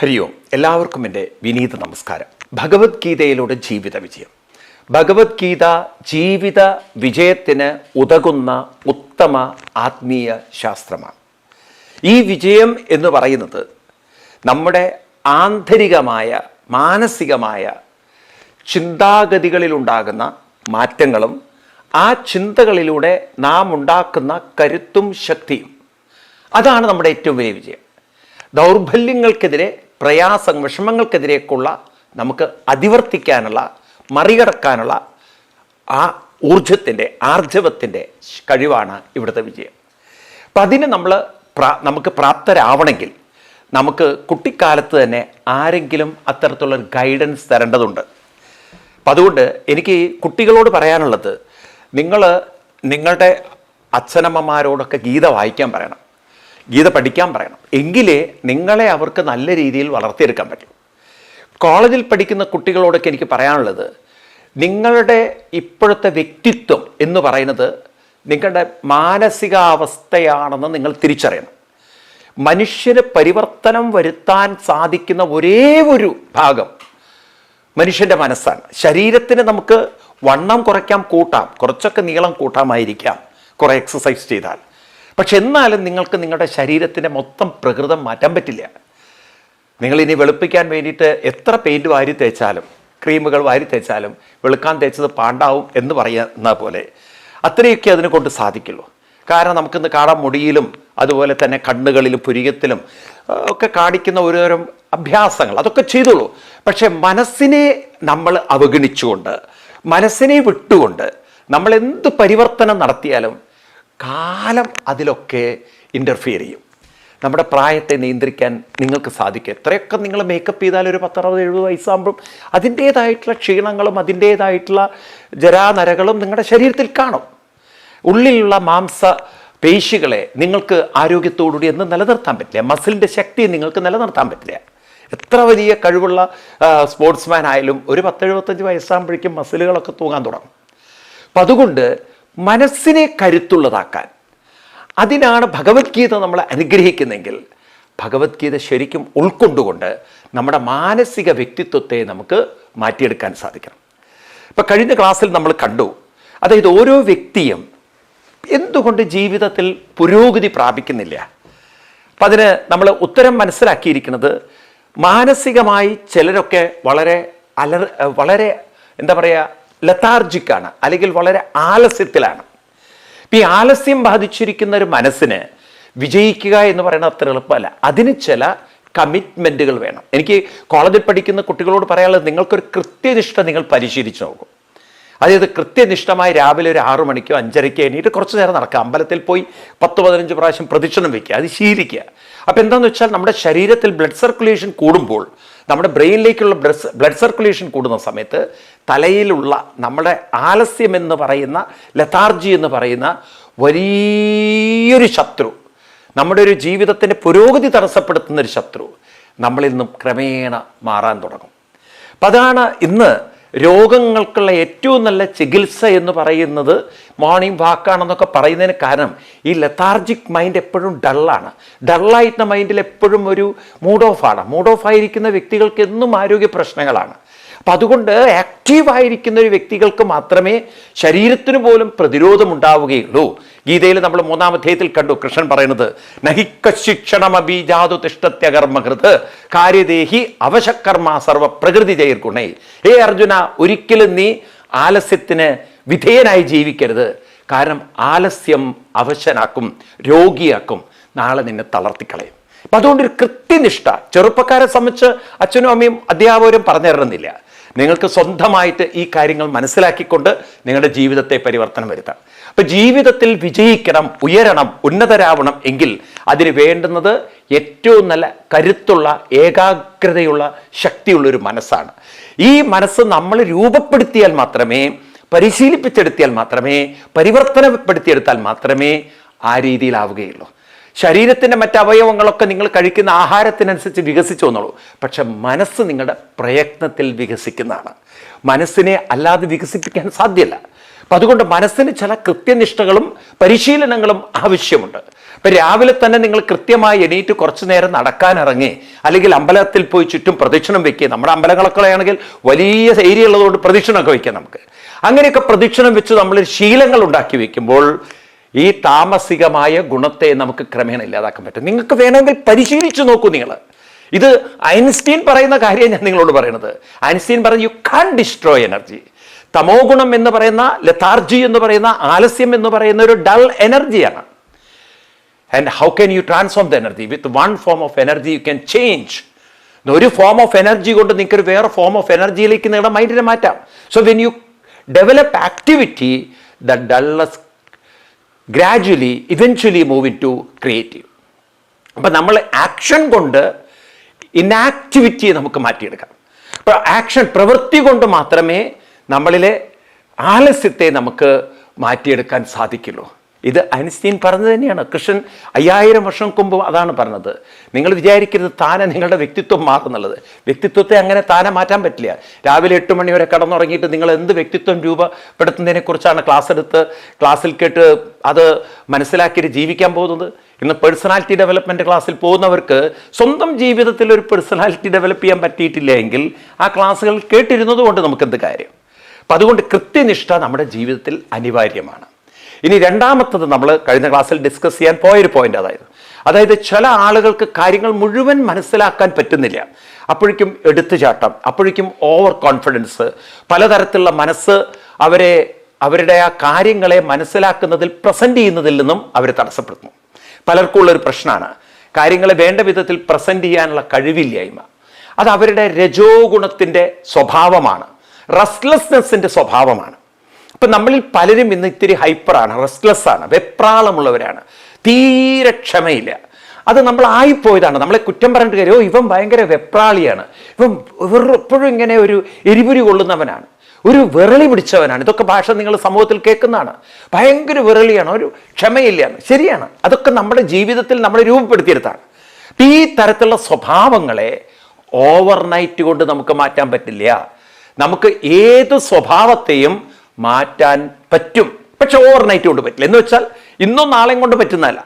ഹരി ഓം എല്ലാവർക്കും എന്റെ വിനീത നമസ്കാരം. ഭഗവത്ഗീതയിലൂടെ ജീവിത വിജയം. ഭഗവത്ഗീത ജീവിത വിജയത്തിന് ഉതകുന്ന ഉത്തമ ആത്മീയ ശാസ്ത്രമാണ്. ഈ വിജയം എന്ന് പറയുന്നത് നമ്മുടെ ആന്തരികമായ മാനസികമായ ചിന്താഗതികളിലുണ്ടാകുന്ന മാറ്റങ്ങളും ആ ചിന്തകളിലൂടെ നാം ഉണ്ടാക്കുന്ന കരുത്തും ശക്തിയും. അതാണ് നമ്മുടെ ഏറ്റവും വലിയ വിജയം. ദൗർബല്യങ്ങൾക്കെതിരെ പ്രയാസം വിഷമങ്ങൾക്കെതിരേക്കുള്ള നമുക്ക് അതിവർത്തിക്കാനുള്ള മറികടക്കാനുള്ള ആ ഊർജത്തിന്റെ ആർജവത്തിന്റെ കഴിവാണ് ഇവിടുത്തെ വിജയം. അപ്പം അതിന് നമ്മൾ പ്രാ നമുക്ക് പ്രാപ്തരാവണമെങ്കിൽ നമുക്ക് കുട്ടിക്കാലത്ത് തന്നെ ആരെങ്കിലും അത്തരത്തിലുള്ള ഗൈഡൻസ് തരേണ്ടതുണ്ട്. അപ്പം അതുകൊണ്ട് എനിക്ക് കുട്ടികളോട് പറയാനുള്ളത് നിങ്ങൾ നിങ്ങളുടെ അച്ഛനമ്മമാരോടൊക്കെ ഗീത വായിക്കാൻ പറയണം. ഗീത പഠിക്കാൻ പറയണം. എങ്കിലേ നിങ്ങളെ അവർക്ക് നല്ല രീതിയിൽ വളർത്തിയെടുക്കാൻ പറ്റും. കോളേജിൽ പഠിക്കുന്ന കുട്ടികളോടൊക്കെ എനിക്ക് പറയാനുള്ളത് നിങ്ങളുടെ ഇപ്പോഴത്തെ വ്യക്തിത്വം എന്ന് പറയുന്നത് നിങ്ങളുടെ മാനസികാവസ്ഥയാണെന്ന് നിങ്ങൾ തിരിച്ചറിയണം. മനുഷ്യന് പരിവർത്തനം വരുത്താൻ സാധിക്കുന്ന ഒരേ ഒരു ഭാഗം മനുഷ്യന്റെ മനസ്സാണ്. ശരീരത്തിന് നമുക്ക് വണ്ണം കുറയ്ക്കാം കൂട്ടാം. കുറച്ചൊക്കെ നീളം കൂട്ടാമായിരിക്കാം. കുറേ എക്സസൈസ് ചെയ്താൽ. പക്ഷെ എന്നാലും നിങ്ങൾക്ക് നിങ്ങളുടെ ശരീരത്തിന്റെ മൊത്തം പ്രകൃതം മാറ്റാൻ പറ്റില്ല. നിങ്ങൾ ഇനി വെളുപ്പിക്കാൻ വേണ്ടിയിട്ട് എത്ര പെയിന്റ് വാരി തേച്ചാലും ക്രീമുകൾ വാരി തേച്ചാലും വെളുക്കാൻ തേച്ചത് പാണ്ടാവും എന്ന് പറയുന്ന പോലെ അത്രയൊക്കെ അതിനെ കൊണ്ട് സാധിക്കുള്ളൂ. കാരണം നമുക്കിന്ന് കാണാൻ മുടിയിലും അതുപോലെ തന്നെ കണ്ണുകളിലും പുരികത്തിലും ഒക്കെ കാണിക്കുന്ന ഓരോരോ അഭ്യാസങ്ങൾ അതൊക്കെ ചെയ്തോളൂ. പക്ഷേ മനസ്സിനെ നമ്മൾ അവഗണിച്ചുകൊണ്ട് മനസ്സിനെ വിട്ടുകൊണ്ട് നമ്മൾ എന്ത് പരിവർത്തനം നടത്തിയാലും കാലം അതിലൊക്കെ ഇന്റർഫിയർ ചെയ്യും. നമ്മുടെ പ്രായത്തെ നിയന്ത്രിക്കാൻ നിങ്ങൾക്ക് സാധിക്കും. എത്രയൊക്കെ നിങ്ങൾ മേക്കപ്പ് ചെയ്താൽ ഒരു പത്തറുപത് എഴുപത് വയസ്സാകുമ്പോൾ അതിന്റേതായിട്ടുള്ള ക്ഷീണങ്ങളും അതിന്റേതായിട്ടുള്ള ജരാനരകളും നിങ്ങളുടെ ശരീരത്തിൽ കാണും. ഉള്ളിലുള്ള മാംസ പേശികളെ നിങ്ങൾക്ക് ആരോഗ്യത്തോടുകൂടി എന്ന് നിലനിർത്താൻ പറ്റില്ല. മസിലിന്റെ ശക്തി നിങ്ങൾക്ക് നിലനിർത്താൻ പറ്റില്ല. എത്ര വലിയ കഴിവുള്ള സ്പോർട്സ്മാൻ ആയാലും ഒരു പത്തെഴുപത്തഞ്ച് വയസ്സാകുമ്പോഴേക്കും മസിലുകളൊക്കെ തൂങ്ങാൻ തുടങ്ങും. അപ്പം അതുകൊണ്ട് മനസ്സിനെ കരുത്തുള്ളതാക്കാൻ. അതിനാണ് ഭഗവത്ഗീത നമ്മളെ അനുഗ്രഹിക്കുന്നെങ്കിൽ ഭഗവത്ഗീത ശരിക്കും ഉൾക്കൊണ്ടുകൊണ്ട് നമ്മുടെ മാനസിക വ്യക്തിത്വത്തെ നമുക്ക് മാറ്റിയെടുക്കാൻ സാധിക്കണം. ഇപ്പം കഴിഞ്ഞ ക്ലാസ്സിൽ നമ്മൾ കണ്ടു അതായത് ഓരോ വ്യക്തിയും എന്തുകൊണ്ട് ജീവിതത്തിൽ പുരോഗതി പ്രാപിക്കുന്നില്ല? അപ്പം അതിന് നമ്മൾ ഉത്തരം മനസ്സിലാക്കിയിരിക്കുന്നത് മാനസികമായി ചിലരൊക്കെ വളരെ അലർ വളരെ എന്താ പറയുക ലത്താർജിക്കാണ് അല്ലെങ്കിൽ വളരെ ആലസ്യത്തിലാണ്. ഈ ആലസ്യം ബാധിച്ചിരിക്കുന്ന ഒരു മനസ്സിന് വിജയിക്കുക എന്ന് പറയുന്നത് അത്ര എളുപ്പമല്ല. അതിന് ചില കമ്മിറ്റ്മെന്റുകൾ വേണം. എനിക്ക് കോളേജിൽ പഠിക്കുന്ന കുട്ടികളോട് പറയാനുള്ളത് നിങ്ങൾക്കൊരു കൃത്യനിഷ്ഠ നിങ്ങൾ പരിശീലിച്ച് നോക്കും. അതായത് കൃത്യനിഷ്ഠമായി രാവിലെ ഒരു ആറു മണിക്കോ അഞ്ചരയ്ക്കോ എണീറ്റ് കുറച്ച് നേരം നടക്കുക. അമ്പലത്തിൽ പോയി പത്ത് പതിനഞ്ച് പ്രാവശ്യം പ്രദക്ഷിണം വയ്ക്കുക അത് ശീലിക്കുക. അപ്പോൾ എന്താണെന്ന് വെച്ചാൽ നമ്മുടെ ശരീരത്തിൽ ബ്ലഡ് സർക്കുലേഷൻ കൂടുമ്പോൾ നമ്മുടെ ബ്രെയിനിലേക്കുള്ള ബ്ലഡ് ബ്ലഡ് സർക്കുലേഷൻ കൂടുന്ന സമയത്ത് തലയിലുള്ള നമ്മുടെ ആലസ്യം എന്ന് പറയുന്ന ലതാർജി എന്ന് പറയുന്ന വലിയൊരു ശത്രു നമ്മുടെ ഒരു ജീവിതത്തിന്റെ പുരോഗതി തടസ്സപ്പെടുത്തുന്ന ഒരു ശത്രു നമ്മളിൽ നിന്നും ക്രമേണ മാറാൻ തുടങ്ങും. അപ്പം അതാണ് ഇന്ന് രോഗങ്ങൾക്കുള്ള ഏറ്റവും നല്ല ചികിത്സ എന്ന് പറയുന്നത് മോർണിംഗ് വാക്കാണെന്നൊക്കെ പറയുന്നതിന് കാരണം ഈ ലെത്താർജിക് മൈൻഡ് എപ്പോഴും ഡള്ളാണ് ഡള്ളായിട്ടുള്ള മൈൻഡിൽ എപ്പോഴും ഒരു മൂഡ് ഓഫ് ആണ്. മൂഡ് ഓഫ് ആയിരിക്കുന്ന വ്യക്തികൾക്ക് എന്നും ആരോഗ്യ പ്രശ്നങ്ങളാണ്. അപ്പം അതുകൊണ്ട് ആക്റ്റീവായിരിക്കുന്ന ഒരു വ്യക്തികൾക്ക് മാത്രമേ ശരീരത്തിന് പോലും പ്രതിരോധം ഉണ്ടാവുകയുള്ളൂ. ഗീതയിൽ നമ്മൾ മൂന്നാം അധ്യായത്തിൽ കണ്ടു. കൃഷ്ണൻ പറയുന്നത് നഹിക്കശിക്ഷണമബീജാതു തിഷ്ടത്യകർമ്മകൃത് കാര്യദേഹി അവശകർമ്മ സർവ പ്രകൃതി ജയർഗുണേ ഹേ അർജുന ഒരിക്കലും നീ ആലസ്യത്തിന് വിധേയനായി ജീവിക്കരുത്. കാരണം ആലസ്യം അവശനാക്കും രോഗിയാക്കും. നാളെ നിന്നെ തളർത്തിക്കളയും. അപ്പം അതുകൊണ്ട് ഒരു കൃത്യനിഷ്ഠ. ചെറുപ്പക്കാരെ സംബന്ധിച്ച് അച്ഛനും അമ്മയും അധ്യാപകരും പറഞ്ഞു നിങ്ങൾക്ക് സ്വന്തമായിട്ട് ഈ കാര്യങ്ങൾ മനസ്സിലാക്കിക്കൊണ്ട് നിങ്ങളുടെ ജീവിതത്തെ പരിവർത്തനം വരുത്താം. അപ്പം ജീവിതത്തിൽ വിജയിക്കണം ഉയരണം ഉന്നതരാവണം എങ്കിൽ അതിന് വേണ്ടുന്നത് ഏറ്റവും നല്ല കരുത്തുള്ള ഏകാഗ്രതയുള്ള ശക്തിയുള്ള ഒരു മനസ്സാണ്. ഈ മനസ്സ് നമ്മൾ രൂപപ്പെടുത്തിയാൽ മാത്രമേ പരിശീലിപ്പിച്ചെടുത്തിയാൽ മാത്രമേ പരിവർത്തനപ്പെടുത്തിയെടുത്താൽ മാത്രമേ ആ രീതിയിലാവുകയുള്ളൂ. ശരീരത്തിന്റെ മറ്റ് അവയവങ്ങളൊക്കെ നിങ്ങൾ കഴിക്കുന്ന ആഹാരത്തിനനുസരിച്ച് വികസിച്ചു വന്നോളൂ. പക്ഷെ മനസ്സ് നിങ്ങളുടെ പ്രയത്നത്തിൽ വികസിക്കുന്നതാണ്. മനസ്സിനെ അല്ലാതെ വികസിപ്പിക്കാൻ സാധ്യമല്ല. അപ്പം അതുകൊണ്ട് മനസ്സിന് ചില കൃത്യനിഷ്ഠകളും പരിശീലനങ്ങളും ആവശ്യമുണ്ട്. ഇപ്പം രാവിലെ തന്നെ നിങ്ങൾ കൃത്യമായി എണീറ്റ് കുറച്ചു നേരം നടക്കാനിറങ്ങി അല്ലെങ്കിൽ അമ്പലത്തിൽ പോയി ചുറ്റും പ്രദക്ഷിണം വെക്കുക. നമ്മുടെ അമ്പലങ്ങളൊക്കെ ആണെങ്കിൽ വലിയ ഏരിയ ഉള്ളതുകൊണ്ട് പ്രദക്ഷിണമൊക്കെ വെക്കാം നമുക്ക്. അങ്ങനെയൊക്കെ പ്രദക്ഷിണം വെച്ച് നമ്മൾ ശീലങ്ങൾ ഉണ്ടാക്കി വെക്കുമ്പോൾ ഈ താമസികമായ ഗുണത്തെ നമുക്ക് ക്രമേണ ഇല്ലാതാക്കാൻ പറ്റും. നിങ്ങൾക്ക് വേണമെങ്കിൽ പരിശീലിച്ചു നോക്കൂ നിങ്ങൾ. ഇത് ഐൻസ്റ്റീൻ പറയുന്ന കാര്യം ഞാൻ നിങ്ങളോട് പറയുന്നത് ഐൻസ്റ്റീൻ പറഞ്ഞു യു കാൻ ഡിസ്ട്രോയ് എനർജി തമോ ഗുണം എന്ന് പറയുന്ന ലതാർജി എന്ന് പറയുന്ന ആലസ്യം എന്ന് പറയുന്ന ഒരു ഡൾ എനർജിയാണ്. And how can you transform the energy with one form of energy you can change ഒരു ഫോം ഓഫ് എനർജി കൊണ്ട് നിങ്ങൾക്ക് ഒരു വേറെ ഫോം ഓഫ് എനർജിയിലേക്ക് നിങ്ങളുടെ മൈൻഡിനെ മാറ്റാം. So when you develop activity the dullness gradually eventually move into creative അപ്പം നമ്മൾ ആക്ഷൻ കൊണ്ട് ഇനാക്ടിവിറ്റിയെ നമുക്ക് മാറ്റിയെടുക്കാം. അപ്പോൾ ആക്ഷൻ പ്രവൃത്തി കൊണ്ട് മാത്രമേ നമ്മളിലെ ആലസ്യത്തെ നമുക്ക് മാറ്റിയെടുക്കാൻ സാധിക്കുള്ളൂ. ഇത് ഐൻസ്റ്റീൻ പറഞ്ഞത് തന്നെയാണ്. കൃഷ്ണൻ അയ്യായിരം വർഷം മുമ്പ് അതാണ് പറഞ്ഞത്. നിങ്ങൾ വിചാരിക്കരുത് താനെ നിങ്ങളുടെ വ്യക്തിത്വം മാറുന്നുള്ളത്. വ്യക്തിത്വത്തെ അങ്ങനെ താനെ മാറ്റാൻ പറ്റില്ല. രാവിലെ എട്ട് മണി വരെ കടന്നുറങ്ങിയിട്ട് നിങ്ങൾ എന്ത് വ്യക്തിത്വം രൂപപ്പെടുത്തുന്നതിനെ കുറിച്ചാണ് ക്ലാസ് എടുത്ത് ക്ലാസ്സിൽ കേട്ട് അത് മനസ്സിലാക്കിയിട്ട് ജീവിക്കാൻ പോകുന്നത്? ഇന്ന് പേഴ്സണാലിറ്റി ഡെവലപ്മെന്റ് ക്ലാസ്സിൽ പോകുന്നവർക്ക് സ്വന്തം ജീവിതത്തിൽ ഒരു പേഴ്സണാലിറ്റി ഡെവലപ്പ് ചെയ്യാൻ പറ്റിയിട്ടില്ല എങ്കിൽ ആ ക്ലാസ്സുകൾ കേട്ടിരുന്നത് കൊണ്ട് നമുക്കെന്ത് കാര്യം? അപ്പം അതുകൊണ്ട് കൃത്യനിഷ്ഠ നമ്മുടെ ജീവിതത്തിൽ അനിവാര്യമാണ്. ഇനി രണ്ടാമത്തത് നമ്മൾ കഴിഞ്ഞ ക്ലാസ്സിൽ ഡിസ്കസ് ചെയ്യാൻ പോയൊരു പോയിന്റ് അതായത്. അതായത് ചില ആളുകൾക്ക് കാര്യങ്ങൾ മുഴുവൻ മനസ്സിലാക്കാൻ പറ്റുന്നില്ല. അപ്പോഴേക്കും എടുത്തുചാട്ടം അപ്പോഴേക്കും ഓവർ കോൺഫിഡൻസ് പലതരത്തിലുള്ള മനസ്സ് അവരെ അവരുടെ ആ കാര്യങ്ങളെ മനസ്സിലാക്കുന്നതിൽ പ്രസന്റ് ചെയ്യുന്നതിൽ നിന്നും അവരെ തടസ്സപ്പെടുത്തുന്നു പലർക്കും ഉള്ളൊരു പ്രശ്നമാണ്. കാര്യങ്ങളെ വേണ്ട വിധത്തിൽ പ്രസന്റ് ചെയ്യാനുള്ള കഴിവില്ലായ്മ. അത് അവരുടെ രജോ ഗുണത്തിന്റെ സ്വഭാവമാണ്. റെസ്റ്റ്ലെസ്നെസ്സിന്റെ സ്വഭാവമാണ്. ഇപ്പം നമ്മളിൽ പലരും ഇന്ന് ഇത്തിരി ഹൈപ്പറാണ് റെസ്റ്റ്ലെസ് ആണ് വെപ്രാളമുള്ളവരാണ്. തീരെ ക്ഷമയില്ല. അത് നമ്മൾ ആയിപ്പോയതാണ്. നമ്മളെ കുറ്റം പറഞ്ഞിട്ട് കാര്യം ഓ ഇവൻ ഭയങ്കര വെപ്രാളിയാണ്. ഇവൻ എപ്പോഴും ഇങ്ങനെ ഒരു എരിപുരി കൊള്ളുന്നവനാണ്. ഒരു വിറളി പിടിച്ചവനാണ്. ഇതൊക്കെ ഭാഷ നിങ്ങൾ സമൂഹത്തിൽ കേൾക്കുന്നതാണ്. ഭയങ്കര വിറളിയാണ് ഒരു ക്ഷമയില്ലാണ് ശരിയാണ്. അതൊക്കെ നമ്മുടെ ജീവിതത്തിൽ നമ്മൾ രൂപപ്പെടുത്തിയെടുത്താണ്. അപ്പം ഈ തരത്തിലുള്ള സ്വഭാവങ്ങളെ ഓവർനൈറ്റ് കൊണ്ട് നമുക്ക് മാറ്റാൻ പറ്റില്ല. നമുക്ക് ഏത് സ്വഭാവത്തെയും മാറ്റാൻ പറ്റും. പക്ഷെ ഓവർനൈറ്റ് കൊണ്ട് പറ്റില്ല. എന്ന് വെച്ചാൽ ഇന്നും നാളെയും കൊണ്ട് പറ്റുന്നതല്ല.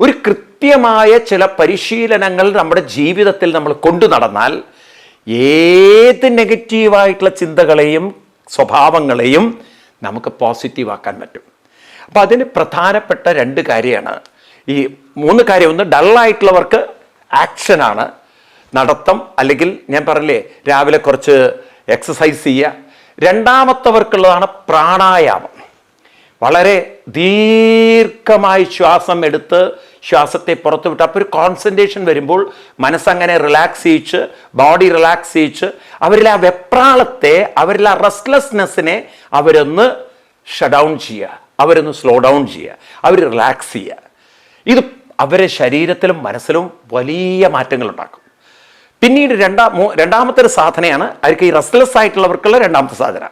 ഒരു കൃത്യമായ ചില പരിശീലനങ്ങൾ നമ്മുടെ ജീവിതത്തിൽ നമ്മൾ കൊണ്ടു നടന്നാൽ ഏത് നെഗറ്റീവായിട്ടുള്ള ചിന്തകളെയും സ്വഭാവങ്ങളെയും നമുക്ക് പോസിറ്റീവ് ആക്കാൻ പറ്റും. അപ്പോൾ അതിന് പ്രധാനപ്പെട്ട രണ്ട് കാര്യമാണ്. ഈ മൂന്ന് കാര്യം. ഒന്ന് ഡള്ളായിട്ടുള്ളവർക്ക് ആക്ഷനാണ് നടത്തം അല്ലെങ്കിൽ ഞാൻ പറഞ്ഞില്ലേ രാവിലെ കുറച്ച് എക്സസൈസ് ചെയ്യുക. രണ്ടാമത്തവർക്കുള്ളതാണ് പ്രാണായാമം. വളരെ ദീർഘമായി ശ്വാസം എടുത്ത് ശ്വാസത്തെ പുറത്തു വിട്ട് അപ്പോൾ ഒരു കോൺസെൻട്രേഷൻ വരുമ്പോൾ മനസ്സങ്ങനെ റിലാക്സ് ചെയ്യിച്ച് ബോഡി റിലാക്സ് ചെയ്യിച്ച് അവരിൽ ആ വെപ്രാളത്തെ അവരിൽ ആ റെസ്റ്റ്ലെസ്നെസ്സിനെ അവരൊന്ന് ഷട്ട് ഡൗൺ ചെയ്യുക അവരൊന്ന് സ്ലോ ഡൗൺ ചെയ്യുക അവർ റിലാക്സ് ചെയ്യുക. ഇത് അവരെ ശരീരത്തിലും മനസ്സിലും വലിയ മാറ്റങ്ങൾ ഉണ്ടാക്കും പിന്നീട് രണ്ടാം രണ്ടാമത്തെ ഒരു സാധനയാണ് അവർക്ക് ഈ റെസ്റ്റ്ലെസ് ആയിട്ടുള്ളവർക്കുള്ള രണ്ടാമത്തെ സാധന.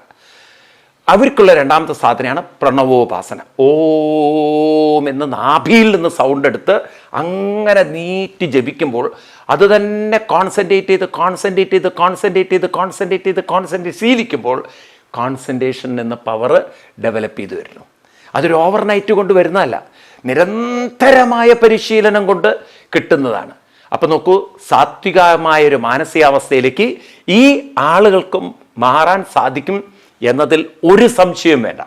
അവർക്കുള്ള രണ്ടാമത്തെ സാധനയാണ് പ്രണവോപാസന. ഓം എന്ന് നാഭിയിൽ നിന്ന് സൗണ്ട് എടുത്ത് അങ്ങനെ നീട്ടി ജപിക്കുമ്പോൾ അത് തന്നെ കോൺസെൻട്രേറ്റ് ചെയ്ത് കോൺസെൻട്രേറ്റ് ചെയ്ത് കോൺസെൻട്രേറ്റ് ചെയ്ത് കോൺസെൻട്രേറ്റ് ചെയ്ത് കോൺസെൻട്രേറ്റ് ശീലിക്കുമ്പോൾ കോൺസെൻട്രേഷൻ എന്ന പവർ ഡെവലപ്പ് ചെയ്തു വരുന്നു. അതൊരു ഓവർനൈറ്റ് കൊണ്ട് വരുന്നതല്ല. നിരന്തരമായ പരിശീലനം കൊണ്ട് കിട്ടുന്നതാണ്. അപ്പം നോക്കൂ സാത്വികമായ ഒരു മാനസികാവസ്ഥയിലേക്ക് ഈ ആളുകൾക്കും മാറാൻ സാധിക്കും എന്നതിൽ ഒരു സംശയവും വേണ്ട.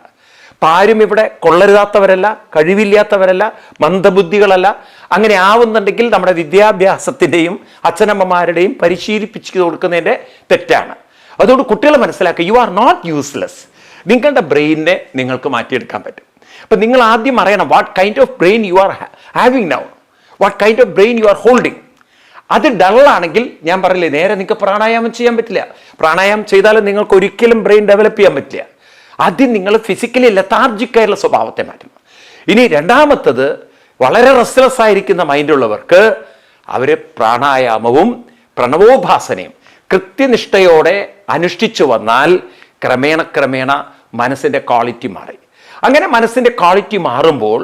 അപ്പം ആരും ഇവിടെ കൊള്ളരുതാത്തവരല്ല കഴിവില്ലാത്തവരല്ല മന്ദബുദ്ധികളല്ല. അങ്ങനെ ആവുന്നുണ്ടെങ്കിൽ നമ്മുടെ വിദ്യാഭ്യാസത്തിന്റെയും അച്ഛനമ്മമാരുടെയും പരിശീലിപ്പിച്ചു കൊടുക്കുന്നതിന്റെ തെറ്റാണ്. അതുകൊണ്ട് കുട്ടികൾ മനസ്സിലാക്കുക യു ആർ നോട്ട് യൂസ്ലെസ് നിങ്ങളുടെ ബ്രെയിനിനെ നിങ്ങൾക്ക് മാറ്റിയെടുക്കാൻ പറ്റും. അപ്പം നിങ്ങൾ ആദ്യം അറിയണം what kind of brain you are having now what kind of brain you are holding അത് ഡള്ളാണെങ്കിൽ ഞാൻ പറയില്ലേ നേരെ നിങ്ങൾക്ക് പ്രാണായാമം ചെയ്യാൻ പറ്റില്ല. പ്രാണായാമം ചെയ്താൽ നിങ്ങൾക്ക് ഒരിക്കലും ബ്രെയിൻ ഡെവലപ്പ് ചെയ്യാൻ പറ്റില്ല. ആദ്യം നിങ്ങൾ ഫിസിക്കലി ലത്താർജിക്കായുള്ള സ്വഭാവത്തെ മാറ്റണം. ഇനി രണ്ടാമത്തത് വളരെ റെസ്റ്റ്ലെസ് ആയിരിക്കുന്ന മൈൻഡുള്ളവർക്ക് അവർ പ്രാണായാമവും പ്രണവോപാസനയും കൃത്യനിഷ്ഠയോടെ അനുഷ്ഠിച്ചു വന്നാൽ ക്രമേണ ക്രമേണ മനസ്സിന്റെ ക്വാളിറ്റി മാറി. അങ്ങനെ മനസ്സിന്റെ ക്വാളിറ്റി മാറുമ്പോൾ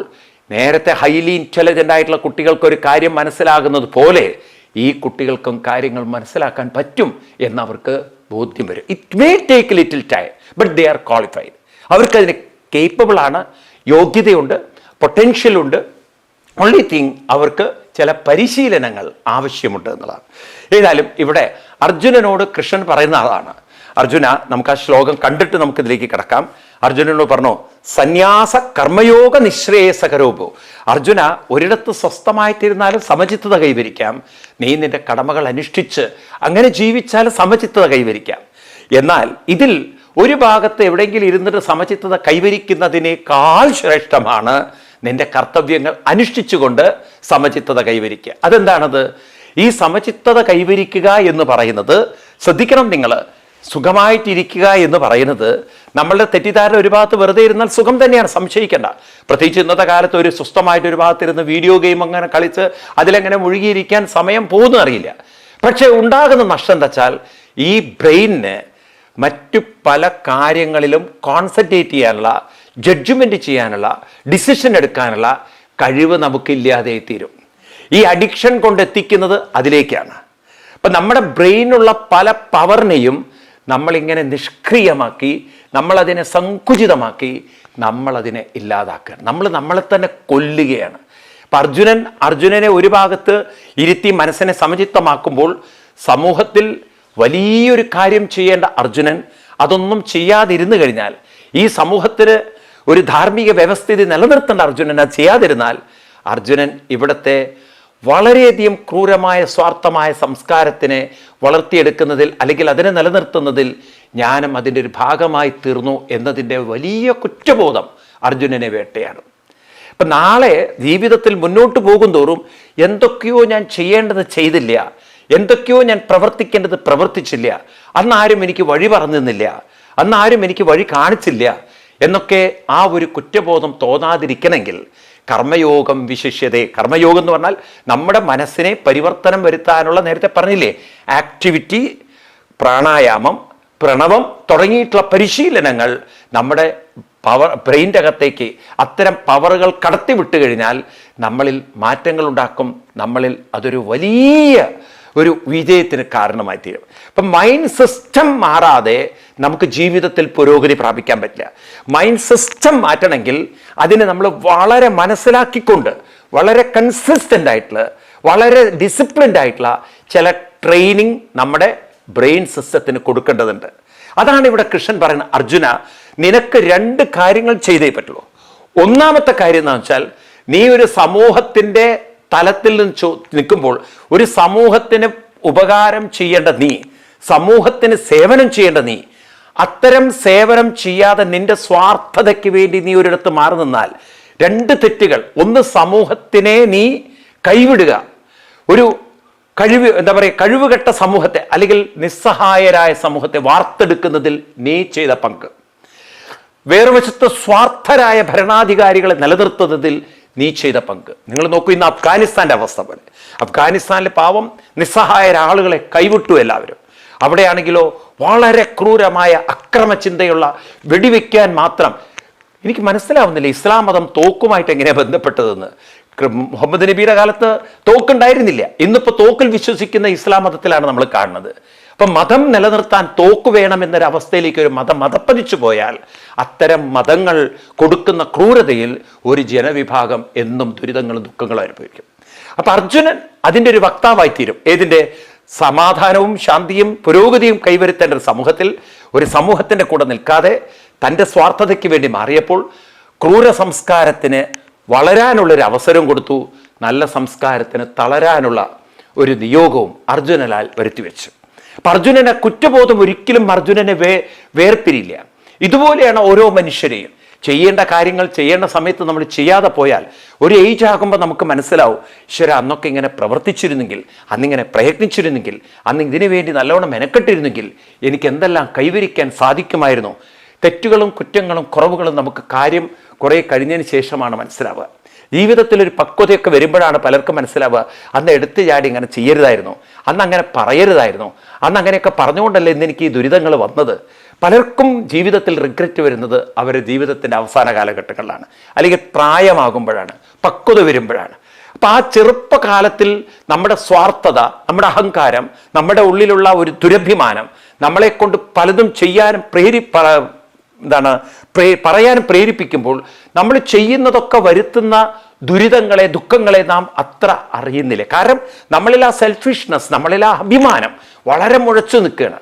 നേരത്തെ ഹൈലി ഇന്റലിജന്റ് ആയിട്ടുള്ള കുട്ടികൾക്ക് ഒരു കാര്യം മനസ്സിലാകുന്നത് പോലെ ഈ കുട്ടികൾക്കും കാര്യങ്ങൾ മനസ്സിലാക്കാൻ പറ്റും എന്നവർക്ക് ബോധ്യം വരും. It may take little time but they are qualified അവർക്കതിന് capable ആണ് യോഗ്യതയുണ്ട് പൊട്ടൻഷ്യലുണ്ട് ഓൺലി തിങ് അവർക്ക് ചില പരിശീലനങ്ങൾ ആവശ്യമുണ്ട് എന്നുള്ളതാണ്. ഏതായാലും ഇവിടെ അർജുനനോട് കൃഷ്ണൻ പറയുന്ന ആളാണ്. അർജുന നമുക്ക് ആ ശ്ലോകം കണ്ടിട്ട് നമുക്കിതിലേക്ക് കിടക്കാം. അർജുനനോട് പറഞ്ഞു സന്യാസ കർമ്മയോഗ നിശ്രേയസകരോപോ അർജുന ഒരിടത്ത് സ്വസ്ഥമായിട്ടിരുന്നാലും സമചിത്തത കൈവരിക്കാം. നീ നിന്റെ കടമകൾ അനുഷ്ഠിച്ച് അങ്ങനെ ജീവിച്ചാൽ സമചിത്തത കൈവരിക്കാം. എന്നാൽ ഇതിൽ ഒരു ഭാഗത്ത് എവിടെയെങ്കിലും ഇരുന്നിട്ട് സമചിത്തത കൈവരിക്കുന്നതിനേക്കാൾ ശ്രേഷ്ഠമാണ് നിന്റെ കർത്തവ്യങ്ങൾ അനുഷ്ഠിച്ചുകൊണ്ട് സമചിത്തത കൈവരിക്കുക. അതെന്താണത്? ഈ സമചിത്തത കൈവരിക്കുക എന്ന് പറയുന്നത് ശ്രദ്ധിക്കണം നിങ്ങൾ സുഖമായിട്ടിരിക്കുക എന്ന് പറയുന്നത് നമ്മളുടെ തെറ്റിദ്ധാരണ ഒരു ഭാഗത്ത് വെറുതെ ഇരുന്നാൽ സുഖം തന്നെയാണ് സംശയിക്കേണ്ട. പ്രത്യേകിച്ച് ഇന്നത്തെ കാലത്ത് ഒരു സ്വസ്ഥമായിട്ട് ഒരു ഭാഗത്തിരുന്ന് വീഡിയോ ഗെയിം അങ്ങനെ കളിച്ച് അതിലെങ്ങനെ മുഴുകിയിരിക്കാൻ സമയം പോകുന്നു അറിയില്ല. പക്ഷേ ഉണ്ടാകുന്ന നഷ്ടം എന്താ വെച്ചാൽ ഈ ബ്രെയിനിന് മറ്റു പല കാര്യങ്ങളിലും കോൺസെൻട്രേറ്റ് ചെയ്യാനുള്ള ജഡ്ജ്മെന്റ് ചെയ്യാനുള്ള ഡിസിഷൻ എടുക്കാനുള്ള കഴിവ് നമുക്കില്ലാതെ തീരും. ഈ അഡിക്ഷൻ കൊണ്ട് എത്തിക്കുന്നത് അതിലേക്കാണ്. അപ്പം നമ്മുടെ ബ്രെയിനുള്ള പല പവറിനെയും നമ്മളിങ്ങനെ നിഷ്ക്രിയമാക്കി നമ്മളതിനെ സങ്കുചിതമാക്കി നമ്മളതിനെ ഇല്ലാതാക്കുക. നമ്മൾ നമ്മളെ തന്നെ കൊല്ലുകയാണ്. അപ്പം അർജുനൻ അർജുനനെ ഒരു ഭാഗത്ത് ഇരുത്തി മനസ്സിനെ സമചിത്തമാക്കുമ്പോൾ സമൂഹത്തിൽ വലിയൊരു കാര്യം ചെയ്യേണ്ട അർജുനൻ അതൊന്നും ചെയ്യാതിരുന്നു കഴിഞ്ഞാൽ ഈ സമൂഹത്തിന് ഒരു ധാർമ്മിക വ്യവസ്ഥിതി നിലനിർത്തേണ്ട അർജുനൻ അത് ചെയ്യാതിരുന്നാൽ അർജുനൻ ഇവിടുത്തെ വളരെയധികം ക്രൂരമായ സ്വാർത്ഥമായ സംസ്കാരത്തിനെ വളർത്തിയെടുക്കുന്നതിൽ അല്ലെങ്കിൽ അതിനെ നിലനിർത്തുന്നതിൽ ജ്ഞാനം അതിന്റെ ഒരു ഭാഗമായി തീർന്നു എന്നതിന്റെ വലിയ കുറ്റബോധം അർജുനനെ വേട്ടയാണ് ഇപ്പം നാളെ ജീവിതത്തിൽ മുന്നോട്ട് പോകും തോറും എന്തൊക്കെയോ ഞാൻ ചെയ്യേണ്ടത് ചെയ്തില്ല എന്തൊക്കെയോ ഞാൻ പ്രവർത്തിക്കേണ്ടത് പ്രവർത്തിച്ചില്ല അന്ന് ആരും എനിക്ക് വഴി പറഞ്ഞു തന്നില്ല അന്ന് ആരും എനിക്ക് വഴി കാണിച്ചില്ല എന്നൊക്കെ ആ ഒരു കുറ്റബോധം തോന്നാതിരിക്കണമെങ്കിൽ കർമ്മയോഗം വിശിഷ്യതേ. കർമ്മയോഗം എന്ന് പറഞ്ഞാൽ നമ്മുടെ മനസ്സിനെ പരിവർത്തനം വരുത്താനുള്ള നേരത്തെ പറഞ്ഞില്ലേ? ആക്ടിവിറ്റി പ്രാണായാമം പ്രണവം തുടങ്ങിയിട്ടുള്ള പരിശീലനങ്ങൾ നമ്മുടെ പവർ ബ്രെയിന്റെ അകത്തേക്ക് അത്തരം പവറുകൾ കടത്തിവിട്ട് കഴിഞ്ഞാൽ നമ്മളിൽ മാറ്റങ്ങൾ ഉണ്ടാക്കും നമ്മളിൽ അതൊരു വലിയ ഒരു വിജയത്തിന് കാരണമായി തീരും. അപ്പം മൈൻഡ് സിസ്റ്റം മാറാതെ നമുക്ക് ജീവിതത്തിൽ പുരോഗതി പ്രാപിക്കാൻ പറ്റില്ല. മൈൻഡ് സിസ്റ്റം മാറ്റണമെങ്കിൽ അതിനെ നമ്മൾ വളരെ മനസ്സിലാക്കിക്കൊണ്ട് വളരെ കൺസിസ്റ്റന്റ് ആയിട്ടുള്ള വളരെ ഡിസിപ്ലിൻഡ് ആയിട്ടുള്ള ചില ട്രെയിനിങ് നമ്മുടെ ബ്രെയിൻ സിസ്റ്റത്തിന് കൊടുക്കേണ്ടതുണ്ട്. അതാണ് ഇവിടെ കൃഷ്ണൻ പറയുന്നത് അർജുന നിനക്ക് രണ്ട് കാര്യങ്ങൾ ചെയ്തേ പറ്റുള്ളൂ. ഒന്നാമത്തെ കാര്യം എന്ന് വെച്ചാൽ നീ ഒരു സമൂഹത്തിന്റെ തലത്തിൽ നിന്ന് നിൽക്കുമ്പോൾ ഒരു സമൂഹത്തിന് ഉപകാരം ചെയ്യേണ്ട നീ സമൂഹത്തിന് സേവനം ചെയ്യേണ്ട നീ അത്തരം സേവനം ചെയ്യാതെ നിന്റെ സ്വാർത്ഥതയ്ക്ക് വേണ്ടി നീ ഒരിടത്ത് മാറി നിന്നാൽ രണ്ട് തെറ്റുകൾ. ഒന്ന് സമൂഹത്തിനെ നീ കൈവിടുക. ഒരു കഴിവ് എന്താ പറയുക കഴിവുകെട്ട സമൂഹത്തെ അല്ലെങ്കിൽ നിസ്സഹായരായ സമൂഹത്തെ വാർത്തെടുക്കുന്നതിൽ നീ ചെയ്ത പങ്ക്. വേറെ വശത്ത് സ്വാർത്ഥരായ ഭരണാധികാരികളെ നിലനിർത്തുന്നതിൽ നീ ചെയ്ത പങ്ക്. നിങ്ങൾ നോക്കൂ ഇന്ന് അഫ്ഗാനിസ്ഥാന്റെ അവസ്ഥ പോലെ. അഫ്ഗാനിസ്ഥാനിലെ പാവം നിസ്സഹായര ആളുകളെ കൈവിട്ടു എല്ലാവരും. അവിടെയാണെങ്കിലോ വളരെ ക്രൂരമായ അക്രമചിന്തയുള്ള വെടിവെക്കാൻ മാത്രം. എനിക്ക് മനസ്സിലാവുന്നില്ല ഇസ്ലാം മതം തോക്കുമായിട്ട് എങ്ങനെയാണ് ബന്ധപ്പെട്ടതെന്ന്. മുഹമ്മദ് നബിയുടെ കാലത്ത് തോക്കുണ്ടായിരുന്നില്ല. ഇന്നിപ്പോൾ തോക്കിൽ വിശ്വസിക്കുന്ന ഇസ്ലാം മതത്തിലാണ് നമ്മൾ കാണുന്നത്. അപ്പം മതം നിലനിർത്താൻ തോക്ക് വേണമെന്നൊരു അവസ്ഥയിലേക്ക് ഒരു മതം മതപ്പതിച്ചു പോയാൽ അത്തരം മതങ്ങൾ കൊടുക്കുന്ന ക്രൂരതയിൽ ഒരു ജനവിഭാഗം എന്നും ദുരിതങ്ങളും ദുഃഖങ്ങളും അനുഭവിക്കും. അപ്പൊ അർജുനൻ അതിന്റെ ഒരു വക്താവായി തീരും. ഏതിന്റെ? സമാധാനവും ശാന്തിയും പുരോഗതിയും കൈവരുത്തേണ്ട ഒരു സമൂഹത്തിൽ ഒരു സമൂഹത്തിന്റെ കൂടെ നിൽക്കാതെ തന്റെ സ്വാർത്ഥതയ്ക്ക് വേണ്ടി മാറിയപ്പോൾ ക്രൂര സംസ്കാരത്തിന് വളരാനുള്ളൊരു അവസരം കൊടുത്തു. നല്ല സംസ്കാരത്തിന് തളരാനുള്ള ഒരു നിയോഗവും അർജുനലാൽ വരുത്തിവെച്ചു അർജുനനെ കുറ്റബോധം ഒരിക്കലും അർജുനനെ വേ വേർപിരിയില്ല. ഇതുപോലെയാണ് ഓരോ മനുഷ്യരെയും. ചെയ്യേണ്ട കാര്യങ്ങൾ ചെയ്യേണ്ട സമയത്ത് നമ്മൾ ചെയ്യാതെ പോയാൽ ഒരു ഏജ് ആകുമ്പോൾ നമുക്ക് മനസ്സിലാവും ഈശ്വര അന്നൊക്കെ ഇങ്ങനെ പ്രവർത്തിച്ചിരുന്നെങ്കിൽ അന്നിങ്ങനെ പ്രയത്നിച്ചിരുന്നെങ്കിൽ അന്ന് ഇതിനു വേണ്ടി നല്ലവണ്ണം മെനക്കെട്ടിരുന്നെങ്കിൽ എനിക്ക് എന്തെല്ലാം കൈവരിക്കാൻ സാധിക്കുമായിരുന്നു. തെറ്റുകളും കുറ്റങ്ങളും കുറവുകളും നമുക്ക് കാര്യം കുറേ കഴിഞ്ഞതിന് ശേഷമാണ് മനസ്സിലാവുക. ജീവിതത്തിൽ ഒരു പക്വതയൊക്കെ വരുമ്പോഴാണ് പലർക്കും മനസ്സിലാവുക അന്ന് എടുത്തു ചാടി ഇങ്ങനെ ചെയ്യരുതായിരുന്നു അന്ന് അങ്ങനെ പറയരുതായിരുന്നു അന്ന് അങ്ങനെയൊക്കെ പറഞ്ഞുകൊണ്ടല്ലേ ഇന്ന് എനിക്ക് ഈ ദുരിതങ്ങൾ വന്നത്? പലർക്കും ജീവിതത്തിൽ റിഗ്രറ്റ് വരുന്നത് അവരുടെ ജീവിതത്തിന്റെ അവസാന കാലഘട്ടങ്ങളിലാണ്. അല്ലെങ്കിൽ പ്രായമാകുമ്പോഴാണ് പക്വത വരുമ്പോഴാണ്. അപ്പം ആ ചെറുപ്പകാലത്തിൽ നമ്മുടെ സ്വാർത്ഥത നമ്മുടെ അഹങ്കാരം നമ്മുടെ ഉള്ളിലുള്ള ഒരു ദുരഭിമാനം നമ്മളെ കൊണ്ട് പലതും ചെയ്യാനും പ്രേരി എന്താണ് പ്രേ പറയാൻ പ്രേരിപ്പിക്കുമ്പോൾ നമ്മൾ ചെയ്യുന്നതൊക്കെ വരുത്തുന്ന ദുരിതങ്ങളെ ദുഃഖങ്ങളെ നാം അത്ര അറിയുന്നില്ല. കാരണം നമ്മളിൽ ആ സെൽഫിഷ്നെസ് നമ്മളിൽ ആ അഭിമാനം വളരെ മുഴച്ചു നിൽക്കുകയാണ്.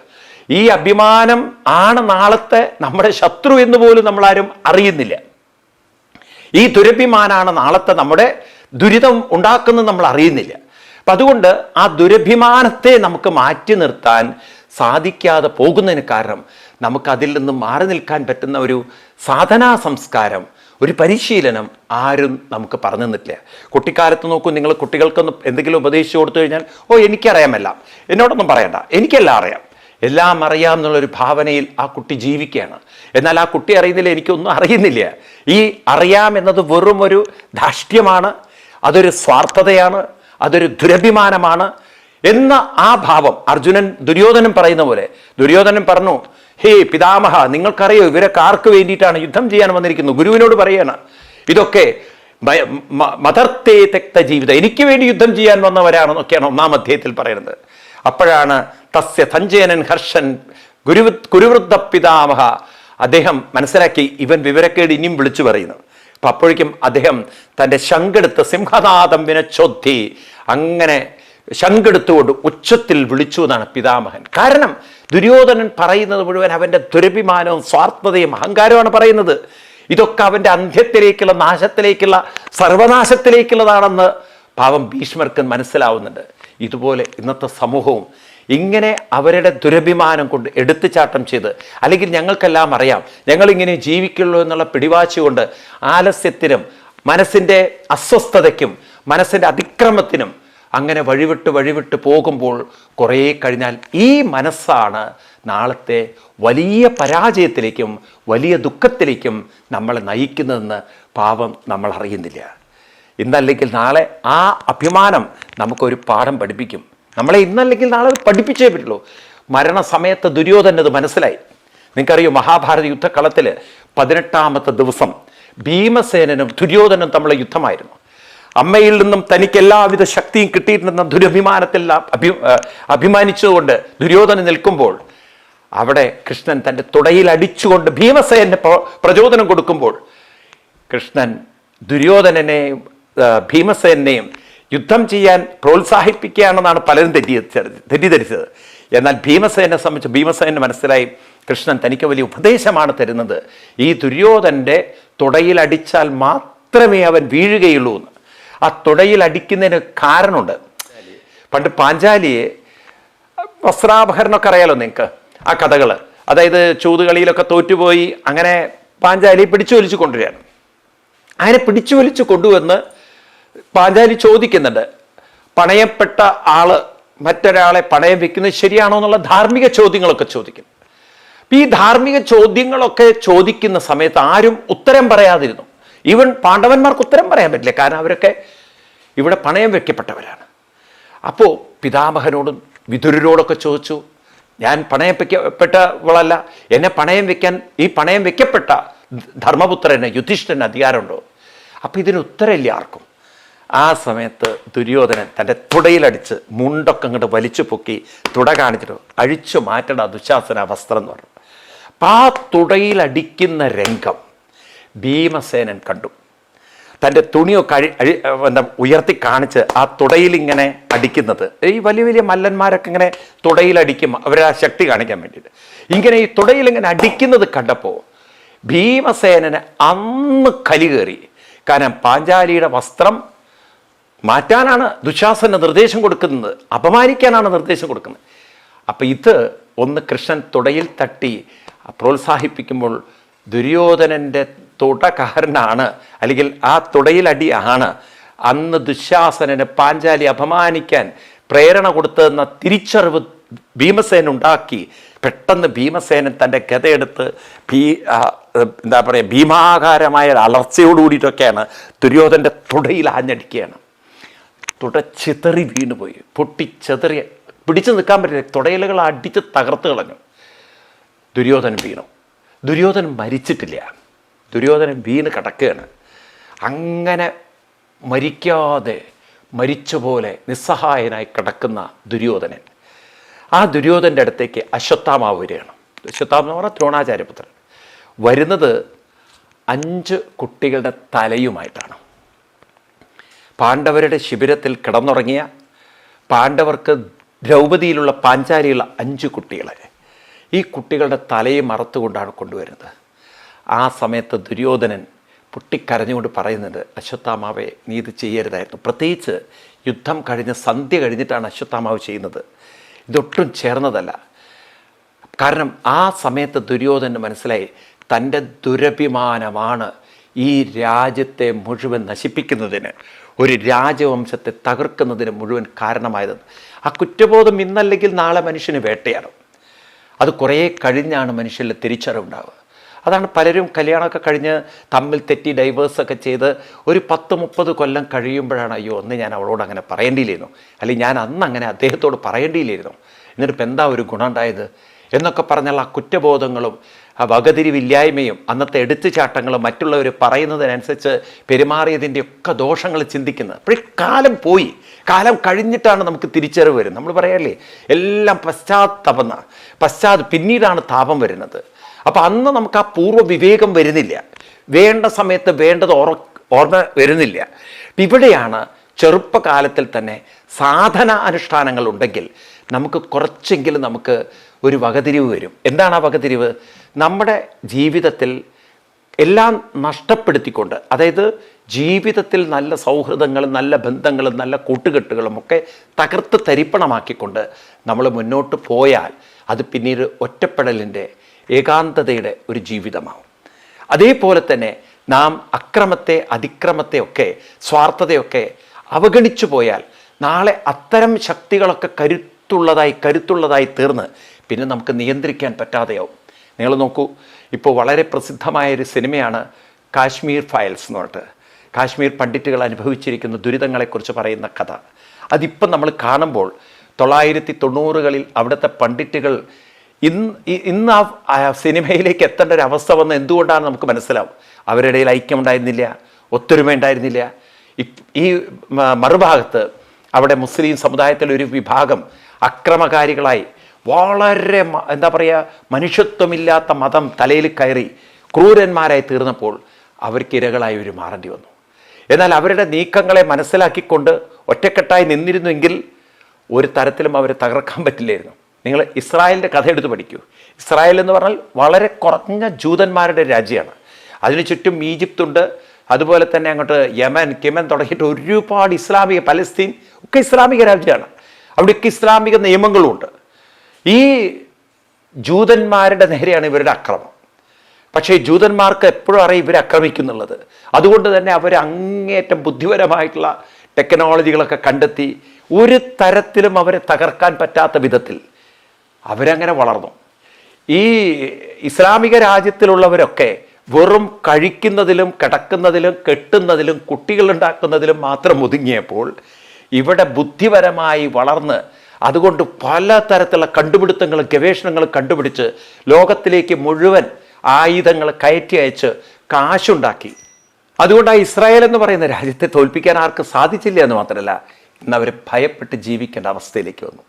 ഈ അഭിമാനം ആണ് നാളത്തെ നമ്മുടെ ശത്രു എന്ന് പോലും നമ്മളാരും അറിയുന്നില്ല. ഈ ദുരഭിമാനാണ് നാളത്തെ നമ്മുടെ ദുരിതം ഉണ്ടാക്കുന്നത് നമ്മൾ അറിയുന്നില്ല. അപ്പം അതുകൊണ്ട് ആ ദുരഭിമാനത്തെ നമുക്ക് മാറ്റി നിർത്താൻ സാധിക്കാതെ പോകുന്നതിന് കാരണം നമുക്ക് അതിൽ നിന്ന് മാറി നിൽക്കാൻ പറ്റുന്ന ഒരു സാധനാ സംസ്കാരം ഒരു പരിശീലനം ആരും നമുക്ക് പറഞ്ഞു തന്നിട്ടില്ല. കുട്ടിക്കാലത്ത് നോക്കൂ നിങ്ങൾ കുട്ടികൾക്കൊന്ന് എന്തെങ്കിലും ഉപദേശിച്ചു കൊടുത്തു കഴിഞ്ഞാൽ ഓ എനിക്കറിയാമെല്ലാം. എന്നോടൊന്നും പറയണ്ട. എനിക്കെല്ലാം അറിയാം. എല്ലാം അറിയാം എന്നുള്ളൊരു ഭാവനയിൽ ആ കുട്ടി ജീവിക്കുകയാണ്. എന്നാൽ ആ കുട്ടി അറിയുന്നില്ല എനിക്കൊന്നും അറിയുന്നില്ല. ഈ അറിയാം എന്നത് വെറും ഒരു ധാഷ്ട്യമാണ് അതൊരു സ്വാർത്ഥതയാണ് അതൊരു ദുരഭിമാനമാണ് എന്ന ആ ഭാവം. അർജുനൻ ദുര്യോധനൻ പറയുന്ന പോലെ ദുര്യോധനൻ പറഞ്ഞു ഹേ പിതാമഹ നിങ്ങൾക്കറിയോ ഇവരൊക്കെ ആർക്ക് വേണ്ടിയിട്ടാണ് യുദ്ധം ചെയ്യാൻ വന്നിരിക്കുന്നത്? ഗുരുവിനോട് പറയാണ് ഇതൊക്കെ മതർത്തേ തെക്ത ജീവിതം എനിക്ക് വേണ്ടി യുദ്ധം ചെയ്യാൻ വന്നവരാണെന്നൊക്കെയാണ് ഒന്നാം അധ്യായത്തിൽ പറയുന്നത്. അപ്പോഴാണ് തസ്യ സഞ്ജയനൻ ഹർഷൻ ഗുരു ഗുരുവൃദ്ധ പിതാമഹ അദ്ദേഹം മനസ്സിലാക്കി ഇവൻ വിവരക്കേട് ഇനിയും വിളിച്ചു പറയുന്നു. അപ്പോൾ അപ്പോഴേക്കും അദ്ദേഹം തന്റെ ശങ്കെടുത്ത് സിംഹനാഥം വിനച്ചൊത്തി അങ്ങനെ ശങ്കെടുത്തുകൊണ്ട് ഉച്ചത്തിൽ വിളിച്ചു എന്നാണ് പിതാമഹൻ. കാരണം ദുര്യോധനൻ പറയുന്നത് മുഴുവൻ അവന്റെ ദുരഭിമാനവും സ്വാർത്ഥതയും അഹങ്കാരമാണ് പറയുന്നത്. ഇതൊക്കെ അവന്റെ അന്ത്യത്തിലേക്കുള്ള നാശത്തിലേക്കുള്ള സർവനാശത്തിലേക്കുള്ളതാണെന്ന് പാവം ഭീഷ്മർക്ക് മനസ്സിലാവുന്നുണ്ട്. ഇതുപോലെ ഇന്നത്തെ സമൂഹവും ഇങ്ങനെ അവരുടെ ദുരഭിമാനം കൊണ്ട് എടുത്തുചാട്ടം ചെയ്ത് അല്ലെങ്കിൽ ഞങ്ങൾക്കെല്ലാം അറിയാം ഞങ്ങളിങ്ങനെ ജീവിക്കുള്ളൂ എന്നുള്ള പിടിവാശി കൊണ്ട് ആലസ്യത്തിനും മനസ്സിന്റെ അസ്വസ്ഥതയ്ക്കും മനസ്സിന്റെ അതിക്രമത്തിനും അങ്ങനെ വഴിവിട്ട് വഴിവിട്ട് പോകുമ്പോൾ കുറേ കഴിഞ്ഞാൽ ഈ മനസ്സാണ് നാളത്തെ വലിയ പരാജയത്തിലേക്കും വലിയ ദുഃഖത്തിലേക്കും നമ്മളെ നയിക്കുന്നതെന്ന് പാവം നമ്മൾ അറിയുന്നില്ല. ഇന്നല്ലെങ്കിൽ നാളെ ആ അഭിമാനം നമുക്കൊരു പാഠം പഠിപ്പിക്കും. നമ്മളെ ഇന്നല്ലെങ്കിൽ നാളെ പഠിപ്പിച്ചേ പറ്റുള്ളൂ. മരണസമയത്ത് ദുര്യോധനത് മനസ്സിലായി. നിങ്ങൾക്കറിയോ മഹാഭാരത യുദ്ധക്കളത്തിൽ പതിനെട്ടാമത്തെ ദിവസം ഭീമസേനനും ദുര്യോധനും തമ്മിലുള്ള യുദ്ധമായിരുന്നു. അമ്മയിൽ നിന്നും തനിക്ക് എല്ലാവിധ ശക്തിയും കിട്ടിയിട്ടുണ്ടെന്ന ദുരഭിമാനത്തിൽ അഭി അഭിമാനിച്ചുകൊണ്ട് ദുര്യോധനൻ നിൽക്കുമ്പോൾ അവിടെ കൃഷ്ണൻ തന്റെ തുടയിൽ അടിച്ചുകൊണ്ട് ഭീമസേനെ പ്ര- പ്രചോദനം കൊടുക്കുമ്പോൾ കൃഷ്ണൻ ദുര്യോധനനെയും ഭീമസേനെയും യുദ്ധം ചെയ്യാൻ പ്രോത്സാഹിപ്പിക്കുകയാണെന്നാണ് പലരും തെറ്റിദ്ധരി തെറ്റിദ്ധരിച്ചത്. എന്നാൽ ഭീമസേനെ സംബന്ധിച്ച് ഭീമസേന മനസ്സിലായി കൃഷ്ണൻ തനിക്ക് വലിയ ഉപദേശമാണ് തരുന്നത്. ഈ ദുര്യോധന്റെ തുടയിൽ അടിച്ചാൽ മാത്രമേ അവൻ വീഴുകയുള്ളൂ എന്ന് ആ തുടയിൽ അടിക്കുന്നതിന് കാരണമുണ്ട്. പണ്ട് പാഞ്ചാലിയെ വസ്ത്രാപഹരണമൊക്കെ അറിയാലോ നിങ്ങൾക്ക്? ആ കഥകൾ. അതായത് ചൂതുകളിയിലൊക്കെ തോറ്റുപോയി അങ്ങനെ പാഞ്ചാലി പിടിച്ചു വലിച്ചു കൊണ്ടുവരികയാണ്. അങ്ങനെ പിടിച്ചു വലിച്ചു കൊണ്ടുവന്ന് പാഞ്ചാലി ചോദിക്കുന്നുണ്ട് പണയപ്പെട്ട ആൾ മറ്റൊരാളെ പണയം വെക്കുന്നത് ശരിയാണോ എന്നുള്ള ധാർമ്മിക ചോദ്യങ്ങളൊക്കെ ചോദിക്കും. ഈ ധാർമ്മിക ചോദ്യങ്ങളൊക്കെ ചോദിക്കുന്ന സമയത്ത് ആരും ഉത്തരം പറയാതിരുന്നു. ഈവൻ പാണ്ഡവന്മാർക്ക് ഉത്തരം പറയാൻ പറ്റില്ല. കാരണം അവരൊക്കെ ഇവിടെ പണയം വെക്കപ്പെട്ടവരാണ്. അപ്പോൾ പിതാമഹനോടും വിതുരരോടൊക്കെ ചോദിച്ചു ഞാൻ പണയം വെക്കപ്പെട്ടവളല്ല എന്നെ പണയം വെക്കാൻ ഈ പണയം വെക്കപ്പെട്ട ധർമ്മപുത്രന് യുധിഷ്ഠന് അധികാരമുണ്ടോ? അപ്പം ഇതിന് ഉത്തരമില്ല ആർക്കും. ആ സമയത്ത് ദുര്യോധനൻ തന്റെ തുടയിലടിച്ച് മുണ്ടൊക്കെ അങ്ങോട്ട് വലിച്ചു പൊക്കി തുട കാണിച്ചിട്ട് അഴിച്ചു മാറ്റണ ദുശാസന വസ്ത്രം എന്ന് പറഞ്ഞു. അപ്പം ആ തുടയിലടിക്കുന്ന രംഗം ഭീമസേനൻ കണ്ടു. തന്റെ തുണിയോ കഴി എന്താ ഉയർത്തി കാണിച്ച് ആ തുടയിൽ ഇങ്ങനെ അടിക്കുന്നത്. ഈ വലിയ വലിയ മല്ലന്മാരൊക്കെ ഇങ്ങനെ തുടയിൽ അടിക്കും അവരെ ആ ശക്തി കാണിക്കാൻ വേണ്ടിയിട്ട്. ഇങ്ങനെ ഈ തുടയിൽ ഇങ്ങനെ അടിക്കുന്നത് കണ്ടപ്പോൾ ഭീമസേനന് അന്ന് കലി കയറി. കാരണം പാഞ്ചാലിയുടെ വസ്ത്രം മാറ്റാനാണ് ദുശാസന നിർദ്ദേശം കൊടുക്കുന്നത്. അപമാനിക്കാനാണ് നിർദ്ദേശം കൊടുക്കുന്നത്. അപ്പം ഇത് ഒന്ന് കൃഷ്ണൻ തുടയിൽ തട്ടി പ്രോത്സാഹിപ്പിക്കുമ്പോൾ ദുര്യോധനന്റെ തുടകാരനാണ്. അല്ലെങ്കിൽ ആ തുടയിലടി ആണ് അന്ന് ദുശാസനന് പാഞ്ചാലി അപമാനിക്കാൻ പ്രേരണ കൊടുത്തതെന്ന തിരിച്ചറിവ് ഭീമസേന ഉണ്ടാക്കി. പെട്ടെന്ന് ഭീമസേനൻ തന്റെ ഗതയെടുത്ത് ഭീ എന്താ പറയുക ഭീമാകാരമായ ഒരു അലർച്ചയോട് കൂടിയിട്ടൊക്കെയാണ് ദുര്യോധന്റെ തുടയിൽ ആഞ്ഞടിക്കുകയാണ്. തുട ചിതറി വീണുപോയി. പൊട്ടിച്ചെതറി പിടിച്ചു നിൽക്കാൻ പറ്റില്ല. തുടയിലുകൾ അടിച്ച് തകർത്ത് കളഞ്ഞു. ദുര്യോധനൻ വീണു. ദുര്യോധനൻ മരിച്ചിട്ടില്ല. ദുര്യോധനൻ വീണ് കിടക്കുകയാണ്. അങ്ങനെ മരിക്കാതെ മരിച്ചപോലെ നിസ്സഹായനായി കിടക്കുന്ന ദുര്യോധനൻ ആ ദുര്യോധന്റെ അടുത്തേക്ക് അശ്വത്ഥാമാവ് വരികയാണ്. അശ്വത്ഥാമെന്ന് പറഞ്ഞാൽ ദ്രോണാചാര്യപുത്രൻ. വരുന്നത് അഞ്ച് കുട്ടികളുടെ തലയുമായിട്ടാണ്. പാണ്ഡവരുടെ ശിബിരത്തിൽ കിടന്നുറങ്ങിയ പാണ്ഡവർക്ക് ദ്രൗപദിയിലുള്ള പാഞ്ചാലിയുള്ള അഞ്ച് കുട്ടികളെ ഈ കുട്ടികളുടെ തലയെ മറത്തുകൊണ്ടാണ് കൊണ്ടുവരുന്നത്. ആ സമയത്ത് ദുര്യോധനൻ പൊട്ടിക്കരഞ്ഞുകൊണ്ട് പറയുന്നുണ്ട് അശ്വത്ഥാമാവെ നീ ഇത് ചെയ്യരുതായിരുന്നു. പ്രത്യേകിച്ച് യുദ്ധം കഴിഞ്ഞ് സന്ധ്യ കഴിഞ്ഞിട്ടാണ് അശ്വത്ഥാമാവ് ചെയ്യുന്നത്. ഇതൊട്ടും ചേർന്നതല്ല. കാരണം ആ സമയത്ത് ദുര്യോധന് മനസ്സിലായി തന്റെ ദുരഭിമാനമാണ് ഈ രാജ്യത്തെ മുഴുവൻ നശിപ്പിക്കുന്നതിന് ഒരു രാജവംശത്തെ തകർക്കുന്നതിന് മുഴുവൻ കാരണമായത്. ആ കുറ്റബോധം ഇന്നല്ലെങ്കിൽ നാളെ മനുഷ്യന് വേട്ടയാണ് അത് കുറേ കഴിഞ്ഞാണ് മനുഷ്യരിൽ തിരിച്ചറിവുണ്ടാവുക. അതാണ് പലരും കല്യാണമൊക്കെ കഴിഞ്ഞ് തമ്മിൽ തെറ്റി ഡൈവേഴ്സൊക്കെ ചെയ്ത് ഒരു പത്ത് മുപ്പത് കൊല്ലം കഴിയുമ്പോഴാണ് അയ്യോ ഒന്ന് ഞാൻ അവളോട് അങ്ങനെ പറയേണ്ടിയില്ലായിരുന്നു അല്ലെങ്കിൽ ഞാൻ അന്ന് അങ്ങനെ അദ്ദേഹത്തോട് പറയേണ്ടിയില്ലായിരുന്നു എന്നിട്ട് ഇപ്പം എന്താ ഒരു ഗുണം ഉണ്ടായത്? എന്നൊക്കെ പറഞ്ഞാൽ ആ കുറ്റബോധങ്ങളും ആ വകതിരിവില്ലായ്മയും അന്നത്തെ എടുത്തുചാട്ടങ്ങളും മറ്റുള്ളവർ പറയുന്നതിനനുസരിച്ച് പെരുമാറിയതിന്റെ ഒക്കെ ദോഷങ്ങൾ ചിന്തിക്കുന്നത്. അപ്പോൾ കാലം പോയി. കാലം കഴിഞ്ഞിട്ടാണ് നമുക്ക് തിരിച്ചറിവ് വരുന്നത്. നമ്മൾ പറയാല്ലേ എല്ലാം പശ്ചാത്തപന്ന പശ്ചാത്ത പിന്നീടാണ് താപം വരുന്നത്. അപ്പോൾ അന്ന് നമുക്ക് ആ പൂർവ വിവേകം വരുന്നില്ല. വേണ്ട സമയത്ത് വേണ്ടത് ഓർ ഓർമ്മ വരുന്നില്ല. ഇവിടെയാണ് ചെറുപ്പകാലത്തിൽ തന്നെ സാധന അനുഷ്ഠാനങ്ങൾ ഉണ്ടെങ്കിൽ നമുക്ക് കുറച്ചെങ്കിലും നമുക്ക് ഒരു വകതിരിവ് വരും. എന്താണ് ആ വകതിരിവ്? നമ്മുടെ ജീവിതത്തിൽ എല്ലാം നഷ്ടപ്പെടുത്തിക്കൊണ്ട് അതായത് ജീവിതത്തിൽ നല്ല സൗഹൃദങ്ങളും നല്ല ബന്ധങ്ങളും നല്ല കൂട്ടുകെട്ടുകളും ഒക്കെ തകർത്ത് തരിപ്പണമാക്കിക്കൊണ്ട് നമ്മൾ മുന്നോട്ട് പോയാൽ അത് പിന്നീട് ഒറ്റപ്പെടലിന്റെ ഏകാന്തതയുടെ ഒരു ജീവിതമാവും. അതേപോലെ തന്നെ നാം അക്രമത്തെ അതിക്രമത്തെ ഒക്കെ സ്വാർത്ഥതയൊക്കെ അവഗണിച്ചു പോയാൽ നാളെ അത്തരം ശക്തികളൊക്കെ കരുത്തുള്ളതായി കരുത്തുള്ളതായി തീർന്ന് പിന്നെ നമുക്ക് നിയന്ത്രിക്കാൻ പറ്റാതെയാവും. നിങ്ങൾ നോക്കൂ ഇപ്പോൾ വളരെ പ്രസിദ്ധമായ ഒരു സിനിമയാണ് കാശ്മീർ ഫയൽസ് എന്ന് പറഞ്ഞിട്ട്. കാശ്മീർ പണ്ഡിറ്റുകൾ അനുഭവിച്ചിരിക്കുന്ന ദുരിതങ്ങളെക്കുറിച്ച് പറയുന്ന കഥ. അതിപ്പം നമ്മൾ കാണുമ്പോൾ തൊള്ളായിരത്തി തൊണ്ണൂറുകളിൽ അവിടുത്തെ പണ്ഡിറ്റുകൾ ഇന്ന് ഇന്ന് ആ സിനിമയിലേക്ക് എത്തേണ്ട ഒരു അവസ്ഥ വന്ന് എന്തുകൊണ്ടാണ് നമുക്ക് മനസ്സിലാവും. അവരുടെ ഐക്യം ഉണ്ടായിരുന്നില്ല ഒത്തൊരുമ ഉണ്ടായിരുന്നില്ല. ഈ മറുഭാഗത്ത് അവിടെ മുസ്ലിം സമുദായത്തിലെ ഒരു വിഭാഗം അക്രമകാരികളായി വളരെ എന്താ പറയുക മനുഷ്യത്വമില്ലാത്ത മതം തലയിൽ കയറി ക്രൂരന്മാരായി തീർന്നപ്പോൾ അവർക്ക് ഇരകളായി ഒരു മാറേണ്ടി വന്നു. എന്നാൽ അവരുടെ നീക്കങ്ങളെ മനസ്സിലാക്കിക്കൊണ്ട് ഒറ്റക്കെട്ടായി നിന്നിരുന്നുവെങ്കിൽ ഒരു തരത്തിലും അവരെ തകർക്കാൻ പറ്റില്ലായിരുന്നു. നിങ്ങൾ ഇസ്രായേലിന്റെ കഥ എടുത്ത് പഠിക്കൂ. ഇസ്രായേൽ എന്ന് പറഞ്ഞാൽ വളരെ കുറഞ്ഞ ജൂതന്മാരുടെ രാജ്യമാണ്. അതിന് ചുറ്റും ഈജിപ്ത് ഉണ്ട് അതുപോലെ തന്നെ അങ്ങോട്ട് യമൻ കെമൻ തുടങ്ങിയിട്ട് ഒരുപാട് ഇസ്ലാമിക പലസ്തീൻ ഒക്കെ ഇസ്ലാമിക രാജ്യമാണ്. അവിടെയൊക്കെ ഇസ്ലാമിക നിയമങ്ങളുമുണ്ട് ഈ ജൂതന്മാരുടെ നേരെയാണ് ഇവരുടെ അക്രമം. പക്ഷേ ജൂതന്മാർക്ക് എപ്പോഴും അറിയാം ഇവർ ആക്രമിക്കുന്നുള്ളത്. അതുകൊണ്ട് തന്നെ അവർ അങ്ങേറ്റം ബുദ്ധിപരമായിട്ടുള്ള ടെക്നോളജികളൊക്കെ കണ്ടെത്തി ഒരു തരത്തിലും അവരെ തകർക്കാൻ പറ്റാത്ത വിധത്തിൽ അവരങ്ങനെ വളർന്നു. ഈ ഇസ്ലാമിക രാജ്യത്തിലുള്ളവരൊക്കെ വെറും കഴിക്കുന്നതിലും കിടക്കുന്നതിലും കെട്ടുന്നതിലും കുട്ടികളുണ്ടാക്കുന്നതിലും മാത്രം ഒതുങ്ങിയപ്പോൾ ഇവിടെ ബുദ്ധിപരമായി വളർന്ന് അതുകൊണ്ട് പല തരത്തിലുള്ള കണ്ടുപിടുത്തങ്ങളും ഗവേഷണങ്ങളും കണ്ടുപിടിച്ച് ലോകത്തിലേക്ക് മുഴുവൻ ആയുധങ്ങൾ കയറ്റി അയച്ച് കാശുണ്ടാക്കി. അതുകൊണ്ട് ആ ഇസ്രായേൽ എന്ന് പറയുന്ന രാജ്യത്തെ തോൽപ്പിക്കാൻ ആർക്കും സാധിച്ചില്ല എന്ന് മാത്രമല്ല ഇന്ന് അവർ ഭയപ്പെട്ട് ജീവിക്കേണ്ട അവസ്ഥയിലേക്ക് വന്നു.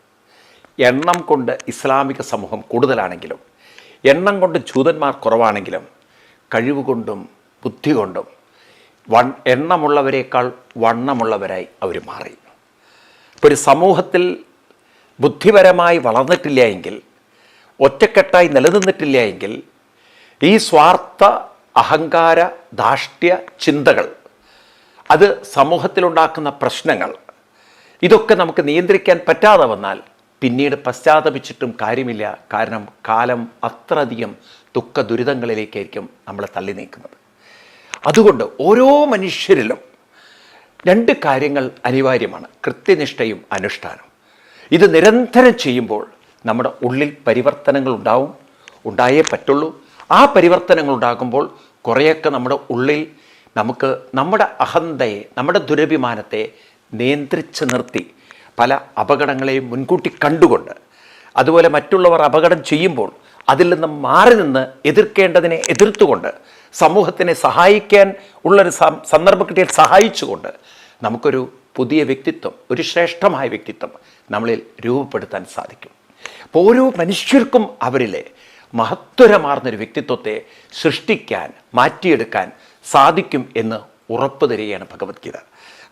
എണ്ണം കൊണ്ട് ഇസ്ലാമിക സമൂഹം കൂടുതലാണെങ്കിലും എണ്ണം കൊണ്ട് ജൂതന്മാർ കുറവാണെങ്കിലും കഴിവ് കൊണ്ടും ബുദ്ധി കൊണ്ടും വൺ എണ്ണമുള്ളവരെക്കാൾ വണ്ണമുള്ളവരായി അവർ മാറി. ഇപ്പോൾ ഒരു സമൂഹത്തിൽ ബുദ്ധിപരമായി വളർന്നിട്ടില്ല എങ്കിൽ ഒറ്റക്കെട്ടായി നിലനിന്നിട്ടില്ല എങ്കിൽ ഈ സ്വാർത്ഥ അഹങ്കാര ധാഷ്ട്യ ചിന്തകൾ അത് സമൂഹത്തിലുണ്ടാക്കുന്ന പ്രശ്നങ്ങൾ ഇതൊക്കെ നമുക്ക് നിയന്ത്രിക്കാൻ പറ്റാതെ വന്നാൽ പിന്നീട് പശ്ചാത്തപിച്ചിട്ടും കാര്യമില്ല. കാരണം കാലം അത്രയധികം ദുഃഖ ദുരിതങ്ങളിലേക്കായിരിക്കും നമ്മളെ തള്ളി നീക്കുന്നത്. അതുകൊണ്ട് ഓരോ മനുഷ്യരിലും രണ്ട് കാര്യങ്ങൾ അനിവാര്യമാണ്. കൃത്യനിഷ്ഠയും അനുഷ്ഠാനവും. ഇത് നിരന്തരം ചെയ്യുമ്പോൾ നമ്മുടെ ഉള്ളിൽ പരിവർത്തനങ്ങൾ ഉണ്ടാവും. ഉണ്ടായേ പറ്റുള്ളൂ. ആ പരിവർത്തനങ്ങൾ ഉണ്ടാകുമ്പോൾ കുറേയൊക്കെ നമ്മുടെ ഉള്ളിൽ നമുക്ക് നമ്മുടെ അഹന്തയെ നമ്മുടെ ദുരഭിമാനത്തെ നിയന്ത്രിച്ച് നിർത്തി പല അപകടങ്ങളെയും മുൻകൂട്ടി കണ്ടുകൊണ്ട് അതുപോലെ മറ്റുള്ളവർ അപകടം ചെയ്യുമ്പോൾ അതിൽ നിന്ന് മാറി നിന്ന് എതിർക്കേണ്ടതിനെ എതിർത്തുകൊണ്ട് സമൂഹത്തിനെ സഹായിക്കാൻ ഉള്ളൊരു സന്ദർഭം കിട്ടിയാൽ സഹായിച്ചുകൊണ്ട് നമുക്കൊരു പുതിയ വ്യക്തിത്വം ഒരു ശ്രേഷ്ഠമായ വ്യക്തിത്വം നമ്മളിൽ രൂപപ്പെടുത്താൻ സാധിക്കും. അപ്പോൾ ഓരോ മനുഷ്യർക്കും അവരിലെ മഹത്വരമാർന്നൊരു വ്യക്തിത്വത്തെ സൃഷ്ടിക്കാൻ മാറ്റിയെടുക്കാൻ സാധിക്കും എന്ന് ഉറപ്പ് തരികയാണ് ഭഗവത്ഗീത.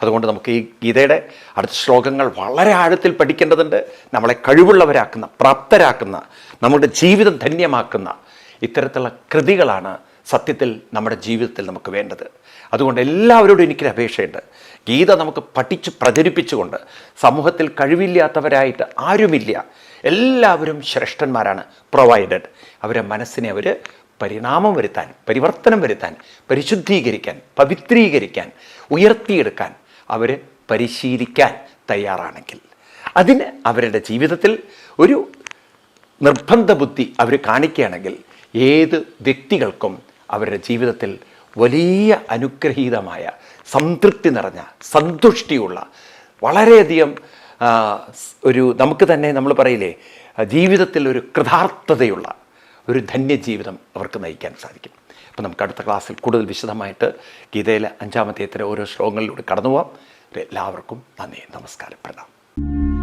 അതുകൊണ്ട് നമുക്ക് ഈ ഗീതയുടെ അടുത്ത ശ്ലോകങ്ങൾ വളരെ ആഴത്തിൽ പഠിക്കേണ്ടതുണ്ട്. നമ്മളെ കഴിവുള്ളവരാക്കുന്ന പ്രാപ്തരാക്കുന്ന നമ്മുടെ ജീവിതം ധന്യമാക്കുന്ന ഇത്തരത്തിലുള്ള കൃതികളാണ് സത്യത്തിൽ നമ്മുടെ ജീവിതത്തിൽ നമുക്ക് വേണ്ടത്. അതുകൊണ്ട് എല്ലാവരോടും എനിക്കൊരു അപേക്ഷയുണ്ട്. ഗീത നമുക്ക് പഠിച്ച് പ്രചരിപ്പിച്ചുകൊണ്ട് സമൂഹത്തിൽ കഴിവില്ലാത്തവരായിട്ട് ആരുമില്ല. എല്ലാവരും ശ്രേഷ്ഠന്മാരാണ് പ്രൊവൈഡഡ്. അവരെ മനസ്സിനെ അവർ പരിണാമം വരുത്താൻ പരിവർത്തനം വരുത്താൻ പരിശുദ്ധീകരിക്കാൻ പവിത്രീകരിക്കാൻ ഉയർത്തിയെടുക്കാൻ അവർ പരിശീലിക്കാൻ തയ്യാറാണെങ്കിൽ. അതിന് അവരുടെ ജീവിതത്തിൽ ഒരു നിർബന്ധ ബുദ്ധി അവർ കാണിക്കുകയാണെങ്കിൽ ഏത് വ്യക്തികൾക്കും അവരുടെ ജീവിതത്തിൽ വലിയ അനുഗ്രഹീതമായ സംതൃപ്തി നിറഞ്ഞ സന്തുഷ്ടിയുള്ള വളരെയധികം ഒരു നമുക്ക് തന്നെ നമ്മൾ പറയില്ലേ ജീവിതത്തിൽ ഒരു കൃതാർത്ഥതയുള്ള ഒരു ധന്യജീവിതം അവർക്ക് നയിക്കാൻ സാധിക്കും. അപ്പോൾ നമുക്ക് അടുത്ത ക്ലാസ്സിൽ കൂടുതൽ വിശദമായിട്ട് ഗീതയിലെ അഞ്ചാമത്തെ ഓരോ ശ്ലോകങ്ങളിലൂടെ കടന്നു പോവാം എല്ലാവർക്കും നന്ദി. നമസ്കാരം. പ്രണാം